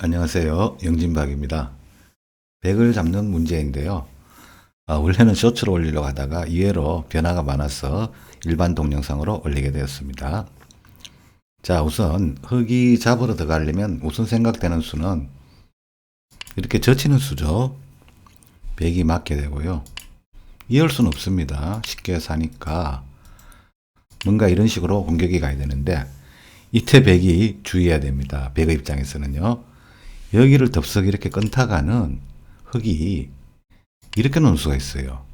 안녕하세요. 영진박입니다. 백을 잡는 문제인데요. 아, 원래는 쇼츠로 올리려고 하다가 이해로 변화가 많아서 일반 동영상으로 올리게 되었습니다. 자, 우선 흙이 잡으러 들어가려면 우선 생각되는 수는 이렇게 젖히는 수죠. 백이 맞게 되고요. 이을 수는 없습니다. 쉽게 사니까. 뭔가 이런 식으로 공격이 가야 되는데 이때 백이 주의해야 됩니다. 백의 입장에서는요. 여기를 덥석 이렇게 끊다가는 흙이 이렇게 놓을 수가 있어요.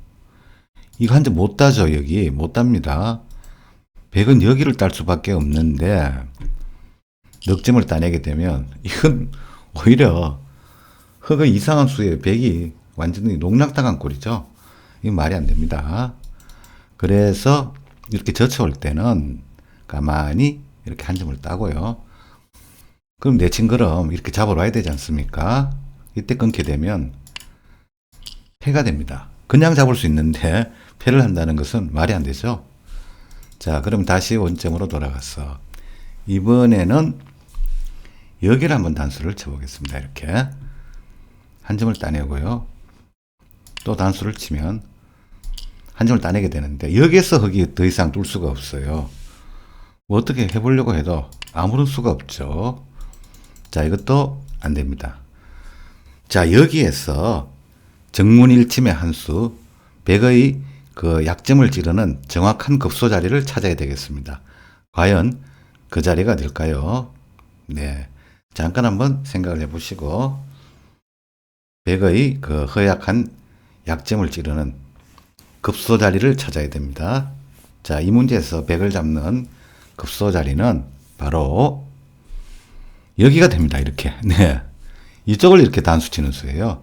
이거 한점못 따죠, 여기. 못 답니다. 백은 여기를 딸 수밖에 없는데, 넉점을 따내게 되면, 이건 오히려 흙의 이상한 수에 백이 완전히 농락당한 꼴이죠. 이건 말이 안 됩니다. 그래서 이렇게 젖혀올 때는 가만히 이렇게 한 점을 따고요. 그럼 내친 그럼 이렇게 잡으러 와야 되지 않습니까? 이때 끊게 되면 패가 됩니다. 그냥 잡을 수 있는데 패를 한다는 것은 말이 안 되죠. 자, 그럼 다시 원점으로 돌아가서 이번에는 여기를 한번 단수를 쳐보겠습니다. 이렇게 한 점을 따내고요. 또 단수를 치면 한 점을 따내게 되는데 여기에서 흙이 더 이상 뚫 수가 없어요. 뭐 어떻게 해보려고 해도 아무런 수가 없죠. 자, 이것도 안 됩니다. 자, 여기에서 정문일침의 한수, 백의 그 약점을 찌르는 정확한 급소 자리를 찾아야 되겠습니다. 과연 그 자리가 어딜까요? 네. 잠깐 한번 생각을 해 보시고, 백의 그 허약한 약점을 찌르는 급소 자리를 찾아야 됩니다. 자, 이 문제에서 백을 잡는 급소 자리는 바로 여기가 됩니다. 이렇게. 네. 이쪽을 이렇게 단수 치는 수예요.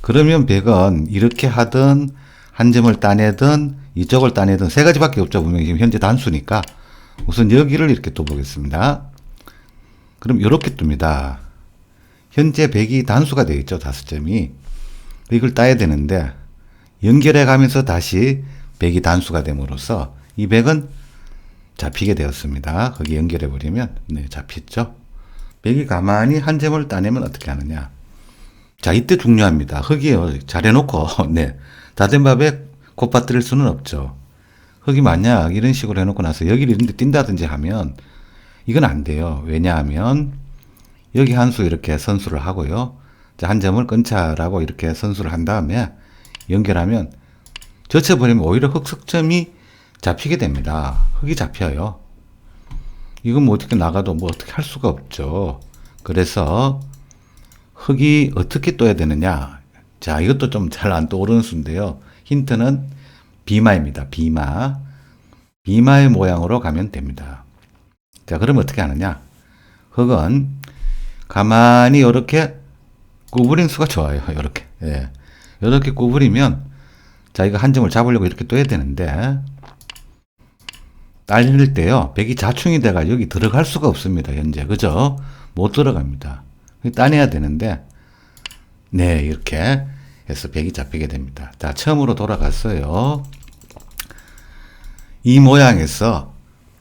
그러면 백은 이렇게 하든 한 점을 따내든 이쪽을 따내든 세 가지밖에 없죠. 분명히 지금 현재 단수니까 우선 여기를 이렇게 또 보겠습니다. 그럼 이렇게 둡니다. 현재 백이 단수가 되어 있죠. 다섯 점이. 이걸 따야 되는데 연결해 가면서 다시 백이 단수가 됨으로써 이 백은 잡히게 되었습니다. 거기 연결해 버리면 네, 잡혔죠. 백이 가만히 한 점을 따내면 어떻게 하느냐. 자, 이때 중요합니다. 흙이요. 잘 해놓고, 네. 다 된 밥에 곧 빠뜨릴 수는 없죠. 흙이 만약 이런 식으로 해놓고 나서 여기를 이런 데 뛴다든지 하면 이건 안 돼요. 왜냐하면 여기 한 수 이렇게 선수를 하고요. 자, 한 점을 끊자라고 이렇게 선수를 한 다음에 연결하면 젖혀버리면 오히려 흙 석점이 잡히게 됩니다. 흙이 잡혀요. 이건 뭐 어떻게 나가도 뭐 어떻게 할 수가 없죠. 그래서 흙이 어떻게 떠야 되느냐. 자, 이것도 좀 잘 안 떠오르는 수인데요. 힌트는 비마입니다. 비마. 비마의 모양으로 가면 됩니다. 자, 그럼 어떻게 하느냐. 흙은 가만히 이렇게 구부린 수가 좋아요. 이렇게. 예. 이렇게 구부리면 자, 이거 한 점을 잡으려고 이렇게 떠야 되는데 딸릴 때요. 백이 자충이 돼가 여기 들어갈 수가 없습니다. 현재. 그죠? 못 들어갑니다. 따내야 되는데 네, 이렇게 해서 백이 잡히게 됩니다. 자, 처음으로 돌아갔어요. 이 모양에서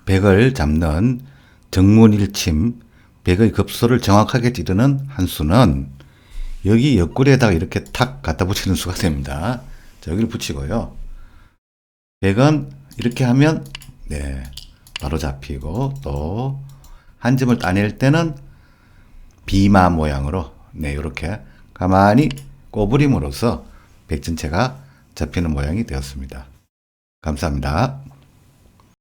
백을 잡는 정문일침, 백의 급소를 정확하게 찌르는 한 수는 여기 옆구리에다가 이렇게 탁 갖다 붙이는 수가 됩니다. 자, 여기를 붙이고요. 백은 이렇게 하면 네, 바로 잡히고 또 한 점을 따낼 때는 비마 모양으로 네, 이렇게 가만히 꼬부림으로써 백 전체가 잡히는 모양이 되었습니다. 감사합니다.